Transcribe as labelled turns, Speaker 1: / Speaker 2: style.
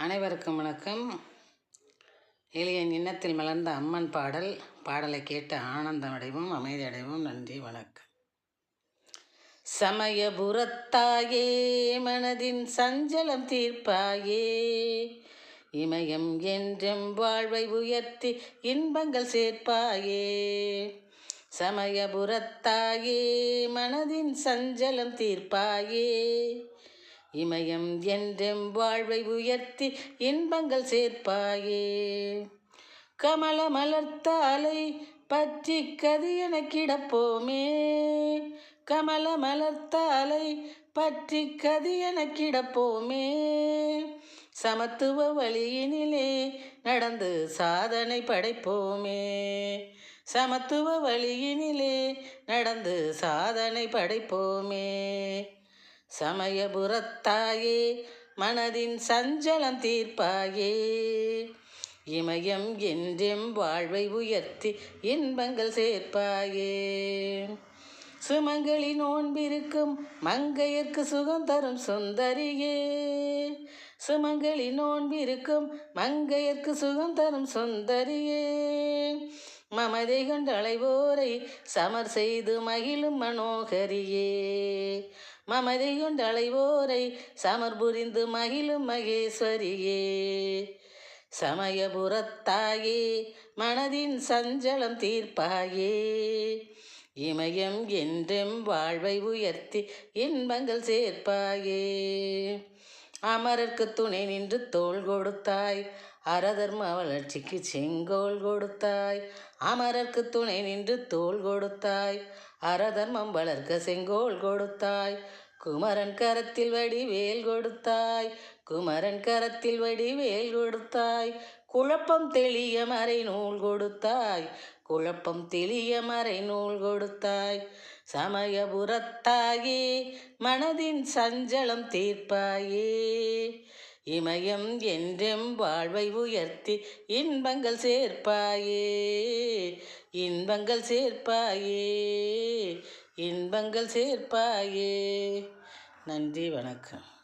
Speaker 1: அனைவருக்கும் வணக்கம். எளியன் இன்னத்தில் மலர்ந்த அம்மன் பாடல் பாடலை கேட்டு ஆனந்தம் அடைவோம் அமைதி அடைவோம் நன்றி வணக்கம். சமயபுரத்தாயே மனதின் சஞ்சலம் தீர்ப்பாயே. இமயம் என்றும் வாழ்வை உயர்த்தி இன்பங்கள் சேர்ப்பாயே. சமயபுரத்தாயே மனதின் சஞ்சலம் தீர்ப்பாயே. இமயம் என்றும் வாழ்வை உயர்த்தி இன்பங்கள் சேர்ப்பாயே. கமல மலர்த்தாலை பற்றி கதி என கிடப்போமே கமல மலர்த்தாலை பற்றி கதி என கிடப்போமே சமத்துவ வழியினிலே நடந்து சாதனை படைப்போமே. சமத்துவ வழியினிலே நடந்து சாதனை படைப்போமே. சமயபுரத்தாயே மனதின் சஞ்சலம் தீர்ப்பாயே. இமயம் என்றும் வாழ்வை உயர்த்தி இன்பங்கள் சேர்ப்பாயே. சுமங்களி நோன்பிருக்கும் மங்கையர்க்கு சுகம் தரும் சுந்தரியே. சுமங்களி நோன்பிருக்கும் மங்கையர்க்கு சுகம் தரும் சுந்தரியே. மமதை கொண்டு அலைவோரை சமர் செய்து மகிழும் மனோகரியே. மமதை கொண்டு அலைவோரை சமர் புரிந்து மகிழும் மகேஸ்வரியே. சமயபுரத்தாயே மனதின் சஞ்சலம் தீர்ப்பாயே. இமயம் என்றும் வாழ்வை உயர்த்தி இன்பங்கள் சேர்ப்பாயே. அமரர்க்கு துணை நின்று தோல் கொடுத்தாய். அறதர்ம வளர்ச்சிக்கு செங்கோல் கொடுத்தாய். அமரர்க்கு துணை நின்று தோல் கொடுத்தாய். அறதர்மம் வளர்க்க செங்கோல் கொடுத்தாய். குமரன் கரத்தில் வடி வேல் கொடுத்தாய். குமரன் கரத்தில் வடி வேல் கொடுத்தாய். குழப்பம் தெளிய மறை நூல் கொடுத்தாய். குழப்பம் தெளிய மறை நூல் கொடுத்தாய். சமயபுரத்தாயே மனதின் சஞ்சலம் தீர்ப்பாயே. இமயம் என்றும் வாழ்வை உயர்த்தி இன்பங்கள் சேர்ப்பாயே. இன்பங்கள் சேர்ப்பாயே. இன்பங்கள் சேர்ப்பாயே. நன்றி வணக்கம்.